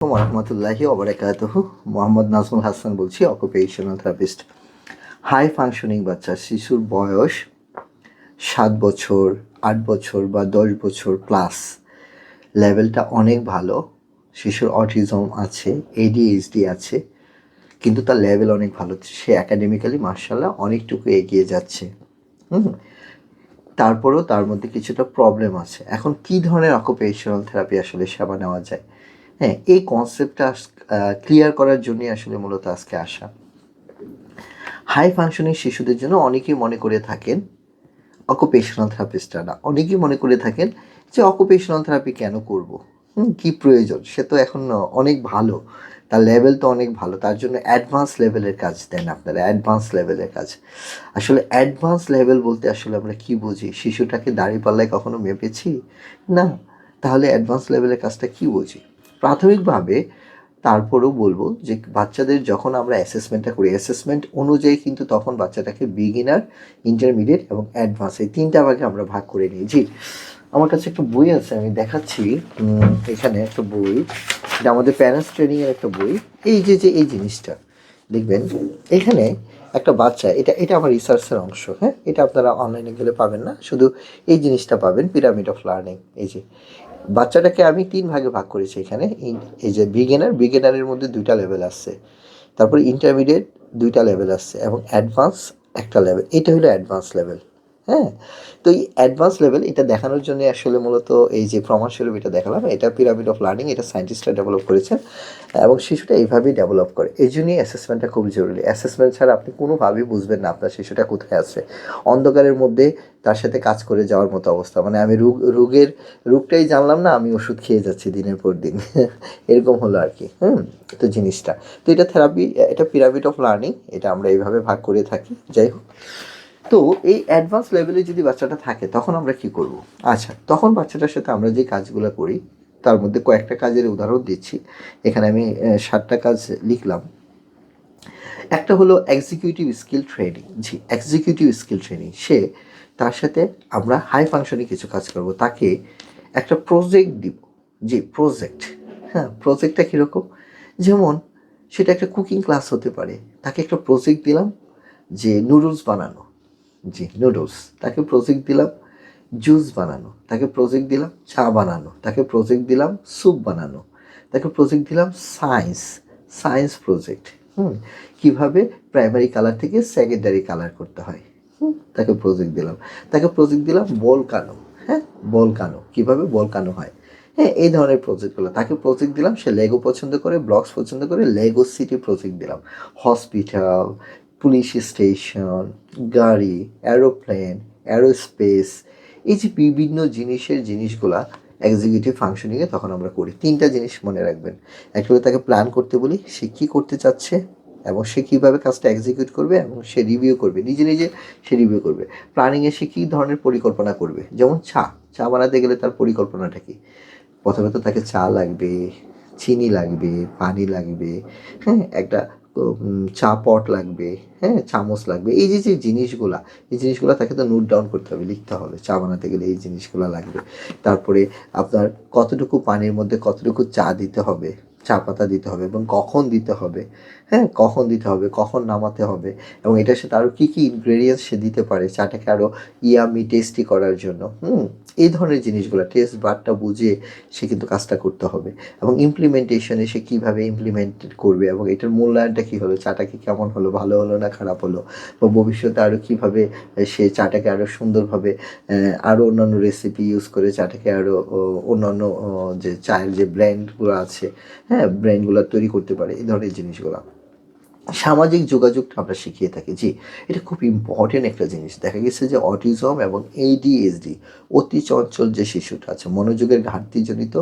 রহমতুল্লাহি ওবরাকাতুহ। মোহাম্মদ নাজমুল হাসান বলছি occupational therapist high functioning বাচ্চা, শিশুর বয়স সাত বছর, আট বছর বা দশ বছর প্লাস লেভেলটা অনেক ভালো। শিশুর অটিজম আছে এডিএইচডি আছে, কিন্তু তার লেভেল অনেক ভালো। সে একাডেমিক্যালি মার্শাল্লাহ অনেকটুকু এগিয়ে যাচ্ছে। হুম। তারপরেও তার মধ্যে কিছুটা প্রবলেম আছে। এখন কি ধরনের অকুপেশনাল থেরাপি আসলে সেবা নেওয়া যায়? হ্যাঁ এই কনসেপ্টটা ক্লিয়ার করার জন্যই আসলে মূলত আজকে আসা। হাই ফাংশনিং শিশুদের জন্য অনেকেই মনে করে থাকেন অকুপেশনাল থেরাপিস্টরা না, অনেকেই মনে করে থাকেন যে অকুপেশনাল থেরাপি কেন করব? কী প্রয়োজন? সে তো এখন অনেক ভালো, তার লেভেল তো অনেক ভালো, তার জন্য অ্যাডভান্স লেভেলের কাজ দেন আপনারা অ্যাডভান্স লেভেলের কাজ। আসলে অ্যাডভান্স লেভেল বলতে আসলে আমরা কি বুঝি? শিশুটাকে দাঁড়িপাল্লায় কখনো মেপেছি? না, তাহলে অ্যাডভান্স লেভেলের কাজটা কি বুঝি? প্রাথমিকভাবে তারপরেও বলব যে বাচ্চাদের যখন আমরা অ্যাসেসমেন্টটা করি অ্যাসেসমেন্ট অনুযায়ী কিন্তু তখন বাচ্চাটাকে বিগিনার ইন্টারমিডিয়েট এবং অ্যাডভান্স এই তিনটা ভাগে আমরা ভাগ করে নিই জি আমার কাছে একটা বই আছে, আমি দেখাচ্ছি এখানে একটা বই। এটা আমাদের প্যারেন্টস ট্রেনিংয়ের একটা বই। এই যে যে, এই জিনিসটা, দেখবেন, এখানে একটা বাচ্চা, এটা এটা আমার রিসার্চের অংশ হ্যাঁ? এটা আপনারা অনলাইনে গেলে পাবেন না। শুধু এই জিনিসটা পাবেন পিরামিড অফ লার্নিং এই যে। বাচ্চাটাকে আমি তিন ভাগে ভাগ করেছি এখানে। এই যে বিগেনার বিগেনারের মধ্যে দুইটা লেভেল আসছে। তারপরে ইন্টারমিডিয়েট দুইটা লেভেল আসছে এবং অ্যাডভান্স একটা লেভেল এটা হলো অ্যাডভান্স লেভেল হ্যাঁ? তো এই অ্যাডভান্স লেভেল এটা দেখানোর জন্য আসলে মূলত এই যে প্রমাণস্বরূপ এটা দেখালাম, এটা পিরামিড অফ লার্নিং এটা সায়েন্টিস্টরা ডেভেলপ করেছেন এবং শিশুটা এইভাবেই ডেভেলপ করে। এই জন্যই অ্যাসেসমেন্টটা খুব জরুরি। অ্যাসেসমেন্ট ছাড়া আপনি কোনোভাবেই বুঝবেন না আপনার শিশুটা কোথায় আছে। অন্ধকারের মধ্যে তার সাথে কাজ করে যাওয়ার মতো অবস্থা। মানে আমি রোগ, রোগের, রোগটাই জানলাম না, আমি ওষুধ খেয়ে যাচ্ছি দিনের পর দিন। এরকম হলো আর কি। হুম? তো জিনিসটা। তো এটা থেরাপি এটা পিরামিড অফ লার্নিং এটা আমরা এইভাবে ভাগ করে থাকি। যাই হোক। তো এই অ্যাডভান্স লেভেলে যদি বাচ্চাটা থাকে, তখন আমরা কি করব? আচ্ছা তখন বাচ্চাটার সাথে আমরা যে কাজগুলো করি, তার মধ্যে কয়েকটা কাজের উদাহরণ দিচ্ছি। এখানে আমি সাতটা কাজ লিখলাম। একটা হলো এক্সিকিউটিভ স্কিল ট্রেনিং জি এক্সিকিউটিভ স্কিল ট্রেনিং সে তার সাথে আমরা হাই ফাংশনে কিছু কাজ করব। তাকে একটা প্রজেক্ট দিব। জি প্রজেক্ট হ্যাঁ প্রজেক্টটা কীরকম? যেমন, সেটা একটা কুকিং ক্লাস হতে পারে। তাকে একটা প্রজেক্ট দিলাম যে নুডলস বানানো। জি নুডলস তাকে প্রজেক্ট দিলাম জুস বানানো, তাকে প্রজেক্ট দিলাম চা বানানো, তাকে প্রজেক্ট দিলাম স্যুপ বানানো, তাকে প্রজেক্ট দিলাম সায়েন্স সায়েন্স প্রজেক্ট হুম? কীভাবে প্রাইমারি কালার থেকে সেকেন্ডারি কালার করতে হয়, হুম? তাকে প্রজেক্ট দিলাম, তাকে প্রজেক্ট দিলাম বল কানো হ্যাঁ? বল কানো কীভাবে বল কানো হয়? হ্যাঁ এই ধরনের প্রজেক্টগুলো তাকে প্রজেক্ট দিলাম, সে লেগো পছন্দ করে ব্লকস পছন্দ করে লেগো সিটি প্রজেক্ট দিলাম। হসপিটাল পুলিশ স্টেশন গাড়ি অ্যারোপ্লেন অ্যারোস্পেস এই যে বিভিন্ন জিনিসের জিনিসগুলা এক্সিকিউটিভ ফাংশনিংয়ে তখন আমরা করি। তিনটা জিনিস মনে রাখবেন। হলো তাকে প্ল্যান করতে বলি, সে কী করতে চাচ্ছে এবং সে কীভাবে কাজটা এক্সিকিউট করবে এবং সে রিভিউ করবে। নিজে নিজে সে রিভিউ করবে। প্ল্যানিংয়ে সে কী ধরনের পরিকল্পনা করবে? যেমন চা। চা বানাতে গেলে তার পরিকল্পনাটা কী? প্রথমে তো তাকে চা লাগবে, চিনি লাগবে, পানি লাগবে হ্যাঁ একটা চা পট লাগবে হ্যাঁ চামচ লাগবে, এই যে যে জিনিসগুলা, এই জিনিসগুলো তাকে তো নোট ডাউন করতে হবে, লিখতে হবে, চা বানাতে গেলে এই জিনিসগুলো লাগবে। তারপরে আপনার কতটুকু পানির মধ্যে কতটুকু চা দিতে হবে চা পাতা দিতে হবে এবং কখন দিতে হবে হ্যাঁ কখন দিতে হবে, কখন নামাতে হবে এবং এটার সাথে আরও কী কী ইনগ্রেডিয়েন্টস সে দিতে পারে চাটাকে আরও ইয়ামি টেস্টি করার জন্য, হুম, এই ধরনের জিনিসগুলো টেস্ট বারটা বুঝে সে কিন্তু কাজটা করতে হবে এবং ইমপ্লিমেন্টেশনে সে কীভাবে ইমপ্লিমেন্ট করবে এবং এটার মূল্যায়নটা কী হলো চাটাকে কেমন হলো, ভালো হলো না খারাপ হলো বা ভবিষ্যতে আরও কীভাবে সে চাটাকে আরও সুন্দরভাবে আরও অন্যান্য রেসিপি ইউজ করে চাটাকে আরও অন্যান্য যে চায়ের যে ব্র্যান্ডগুলো আছে হ্যাঁ ব্র্যান্ডগুলো তৈরি করতে পারে এই ধরনের জিনিসগুলো। সামাজিক যোগাযোগটা আমরা শিখিয়ে থাকি। জি, এটা খুব ইম্পর্টেন্ট একটা জিনিস। দেখা গেছে যে অটিজম এবং এইডিএসডি অতি চঞ্চল যে শিশুটা আছে, মনোযোগের ঘাটতিজনিত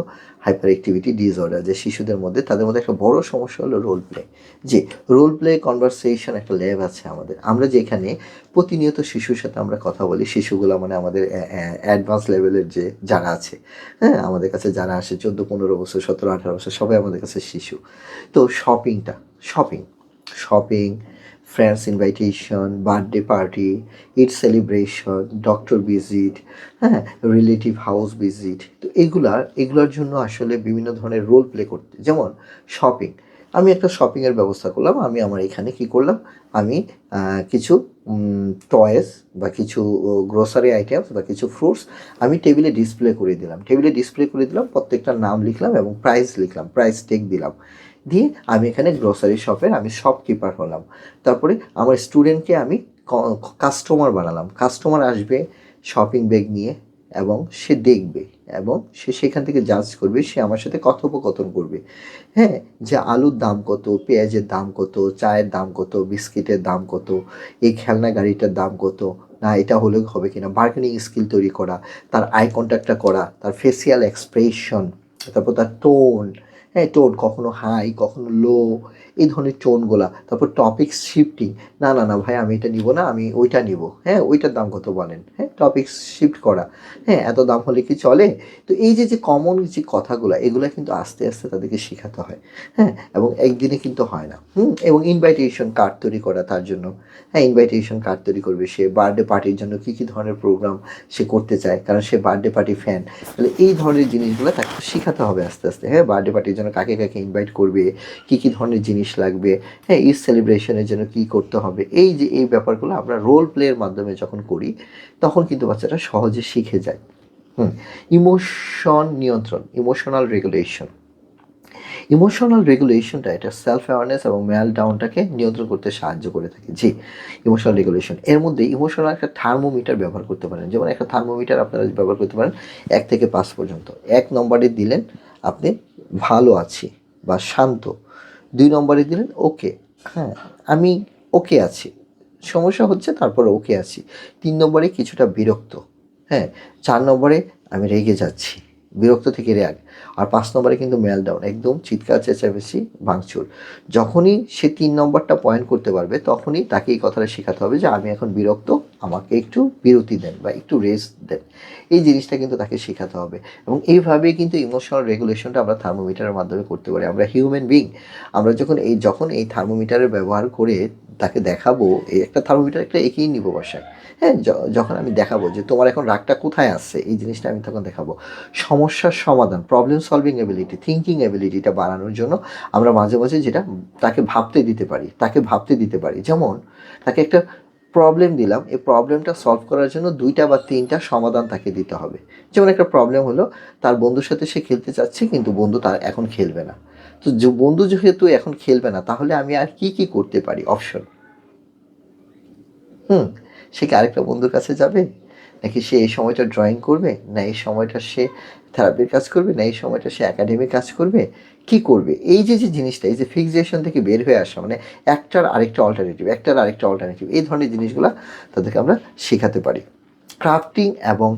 হাইপার অ্যাক্টিভিটি ডিসঅর্ডার যে শিশুদের মধ্যে, তাদের মধ্যে একটা বড় সমস্যা হলো রোল প্লে যে রোল প্লে কনভারসেশন একটা ল্যাব আছে আমাদের। আমরা যেখানে প্রতিনিয়ত শিশুর সাথে আমরা কথা বলি, শিশুগুলো মানে আমাদের অ্যাডভান্স লেভেলের যে যারা আছে হ্যাঁ আমাদের কাছে যারা আসে, চোদ্দ, পনেরো বছর, সতেরো, আঠারো বছর, সবাই আমাদের কাছে শিশু। তো শপিংটা shopping shopping friends invitation birthday party Eid celebration doctor visit হ্যাঁ রিলেটিভ হাউস ভিজিট তো এগুলা, এগুলোর জন্য আসলে বিভিন্ন ধরনের রোল প্লে করতে যেমন শপিং আমি একটা শপিংয়ের ব্যবস্থা করলাম, আমি আমার এখানে কি করলাম? আমি কিছু টয়েস বা কিছু গ্রোসারি আইটেমস বা কিছু ফ্রুটস আমি টেবিলে ডিসপ্লে করে দিলাম। টেবিলে ডিসপ্লে করে দিলাম প্রত্যেকটা নাম লিখলাম এবং প্রাইস লিখলাম। প্রাইস টেক দিলাম। দিয়ে আমি এখানে গ্রোসারি শপের আমি শপকিপার হলাম। তারপরে আমার স্টুডেন্টকে আমি কাস্টমার বানালাম। কাস্টমার আসবে শপিং ব্যাগ নিয়ে এবং সে দেখবে এবং সে সেখান থেকে জাজ করবে, সে আমার সাথে কথোপকথন করবে। হ্যাঁ যে আলুর দাম কত, পেঁয়াজের দাম কত, চায়ের দাম কত, বিস্কিটের দাম কত, এই খেলনা গাড়িটার দাম কত, না এটা হলে হবে কিনা বার্গেনিং স্কিল তৈরি করা, তার আই কন্ট্যাক্টটা করা, তার ফেসিয়াল এক্সপ্রেশন তারপর তার টোন হ্যাঁ টোন কখনো হাই কখনো লো এই ধরনের টোনগুলা। তারপর টপিক শিফটিং না না না, ভাই, আমি এটা নিব না, আমি ওইটা নিব। হ্যাঁ ওইটার দাম কত বলেন? হ্যাঁ টপিক শিফট করা। হ্যাঁ এত দাম হলে কি চলে? তো এই যে যে কমন যে কথাগুলো, এগুলো কিন্তু আস্তে আস্তে তাদেরকে শেখাতে হয়। হ্যাঁ এবং একদিনে কিন্তু হয় না। হুম, এবং ইনভাইটেশন কার্ড তৈরি করা তার জন্য। হ্যাঁ ইনভাইটেশন কার্ড তৈরি করবে সে। বার্থডে পার্টির জন্য কী কী ধরনের প্রোগ্রাম সে করতে চায়? কারণ সে বার্থডে পার্টি ফ্যান তাহলে এই ধরনের জিনিসগুলো তাকে শেখাতে হবে আস্তে আস্তে। হ্যাঁ বার্থডে পার্টির জন্য কাকে কাকে ইনভাইট করবে? কী কী ধরনের জিনিস লাগবে হ্যাঁ ঈদ সেলিব্রেশনের জন্য কী করতে হবে? এই যে, এই ব্যাপারগুলো আমরা রোল প্লের মাধ্যমে যখন করি, তখন কিন্তু বাচ্চাটা সহজে শিখে যায়। হুম ইমোশন নিয়ন্ত্রণ ইমোশনাল রেগুলেশন ইমোশনাল রেগুলেশনটা এটা সেলফ অ্যাওয়ারনেস এবং মেল ডাউনটাকে নিয়ন্ত্রণ করতে সাহায্য করে থাকে। জি ইমোশনাল রেগুলেশন এর মধ্যে ইমোশনাল একটা থার্মোমিটার ব্যবহার করতে পারেন। যেমন একটা থার্মোমিটার আপনারা ব্যবহার করতে পারেন এক থেকে পাঁচ পর্যন্ত। এক নম্বরে দিলেন আপনি ভালো আছি বা শান্ত। দুই নম্বরে দিলেন, ওকে। হ্যাঁ আমি ওকে আছি। সমস্যা হচ্ছে তারপরে ওকে আছি। তিন নম্বরে কিছুটা বিরক্ত। হ্যাঁ চার নম্বরে আমি রেগে যাচ্ছি। বিরক্ত থেকে রেগ। আর পাঁচ নম্বরে কিন্তু মেল ডাউন একদম চিৎকার, চেঁচামেচি, ভাঙচুর। যখনই সে তিন নম্বরটা পয়েন্ট করতে পারবে, তখনই তাকে এই কথাটা শেখাতে হবে যে, আমি এখন বিরক্ত আমাকে একটু বিরতি দেন বা একটু রেস্ট দেন। এই জিনিসটা কিন্তু তাকে শেখাতে হবে এবং এইভাবে কিন্তু ইমোশনাল রেগুলেশনটা আমরা থার্মোমিটারের মাধ্যমে করতে পারি। আমরা হিউম্যান বিং আমরা যখন এই যখন এই থার্মোমিটারের ব্যবহার করে তাকে দেখাবো, এই একটা থার্মোমিটার একটা এঁকেই নিব বাসায়। হ্যাঁ যখন আমি দেখাবো যে তোমার এখন রাগটা কোথায় আসছে এই জিনিসটা আমি তখন দেখাবো। সমস্যার সমাধান প্রবলেম সলভিং এবিলিটি থিঙ্কিং এবিলিটিটা বাড়ানোর জন্য আমরা মাঝে মাঝে যেটা তাকে ভাবতে দিতে পারি, তাকে ভাবতে দিতে পারি। যেমন, তাকে একটা প্রবলেম দিলাম, এই প্রবলেমটা সলভ করার জন্য দুইটা বা তিনটা সমাধান তাকে দিতে হবে। যেমন একটা প্রবলেম হলো, তার বন্ধুর সাথে সে খেলতে চাচ্ছে, কিন্তু বন্ধু তার এখন খেলবে না। তো বন্ধু যেহেতু এখন খেলবে না, তাহলে আমি আর কি কি করতে পারি? অপশন হুম, সে কি আরেকটা বন্ধুর কাছে যাবে? নাকি সে এই সময়টা ড্রয়িং করবে? না এই সময়টা সে থেরাপির কাজ করবে? না এই সময়টা সে একাডেমিক কাজ করবে? কি করবে? এই যে যে জিনিসটা, এই যে ফিক্সেশন থেকে বের হয়ে আসা মানে একটার আরেকটা অল্টারনেটিভ একটার আরেকটা অল্টারনেটিভ এই ধরনের জিনিসগুলো তাদেরকে আমরা শেখাতে পারি। ক্রাফটিং এবং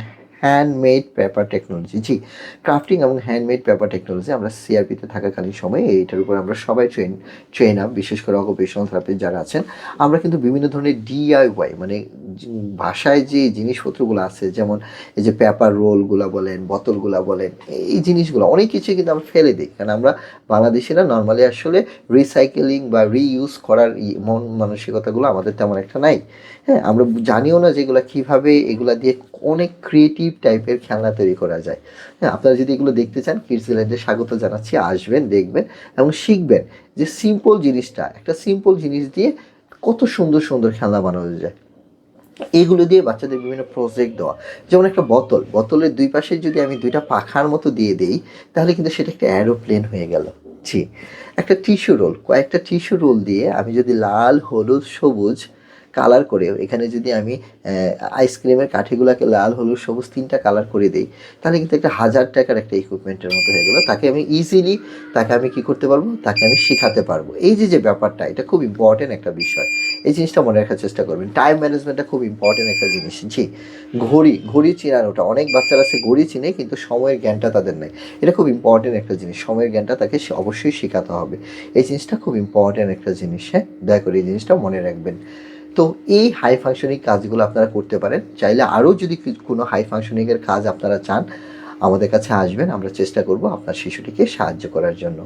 হ্যান্ডমেড পেপার টেকনোলজি জি ক্রাফটিং এবং হ্যান্ডমেড পেপার টেকনোলজি আমরা সিআরপিতে থাকাকালীন সময়ে এইটার উপর আমরা সবাই ট্রেন ট্রেন আপ বিশেষ করে অকুপেশনাল থেরাপিস্ট যারা আছেন, আমরা কিন্তু বিভিন্ন ধরনের ডিআইওয়াই মানে ভাষায় যে জিনিসপত্রগুলো আছে, যেমন এই যে পেপার রোলগুলো বলেন, বোতলগুলো বলেন, এই জিনিসগুলো অনেক কিছু কিন্তু আমরা ফেলে দিই। কারণ আমরা বাংলাদেশিরা নর্মালি আসলে রিসাইকেলিং বা রিইউজ করার মন মানসিকতাগুলো আমাদের তেমন একটা নাই। হ্যাঁ আমরা জানিও না যেগুলো কীভাবে এগুলা দিয়ে অনেক ক্রিয়েটিভ টাইপের খেলনা তৈরি করা যায়। হ্যাঁ আপনারা যদি এগুলো দেখতে চান কিডসল্যান্ডে স্বাগত জানাচ্ছি। আসবেন, দেখবেন এবং শিখবেন যে সিম্পল জিনিসটা, একটা সিম্পল জিনিস দিয়ে কত সুন্দর সুন্দর খেলনা বানানো যায়। এগুলো দিয়ে বাচ্চাদের বিভিন্ন প্রজেক্ট দেওয়া। যেমন একটা বোতল, বোতলের দুই পাশে যদি আমি দুইটা পাখার মতো দিয়ে দেই, তাহলে কিন্তু সেটা একটা অ্যারোপ্লেন হয়ে গেল। জি একটা টিস্যু রোল কয়েকটা টিস্যু রোল দিয়ে আমি যদি লাল, হলুদ, সবুজ কালার করে, এখানে যদি আমি আইসক্রিমের কাঠিগুলোকে লাল, হলুদ, সবুজ তিনটা কালার করে দিই, তাহলে কিন্তু একটা হাজার টাকার একটা ইকুইপমেন্টের মতো হয়ে গেলো। তাকে আমি ইজিলি তাকে আমি কি করতে পারব? তাকে আমি শেখাতে পারব। এই যে যে ব্যাপারটা, এটা খুব ইম্পর্টেন্ট একটা বিষয়। এই জিনিসটা মনে রাখার চেষ্টা করবেন। টাইম ম্যানেজমেন্টটা খুব ইম্পর্টেন্ট একটা জিনিস। জি, ঘড়ি ঘড়ি চেনানোটা অনেক বাচ্চারা আছে ঘড়ি চিনে, কিন্তু সময়ের জ্ঞানটা তাদের নেই। এটা খুব ইম্পর্টেন্ট একটা জিনিস। সময়ের জ্ঞানটা তাকে অবশ্যই শেখাতে হবে। এই জিনিসটা খুব ইম্পর্টেন্ট একটা জিনিস। হ্যাঁ দয়া করে এই জিনিসটা মনে রাখবেন। তো এই হাই ফাংশনিং কাজগুলো আপনারা করতে পারেন। চাইলে আরও যদি কোনো হাই ফাংশনিংয়ের কাজ আপনারা চান, আমাদের কাছে আসবেন, আমরা চেষ্টা করব আপনার শিশুটিকে সাহায্য করার জন্য।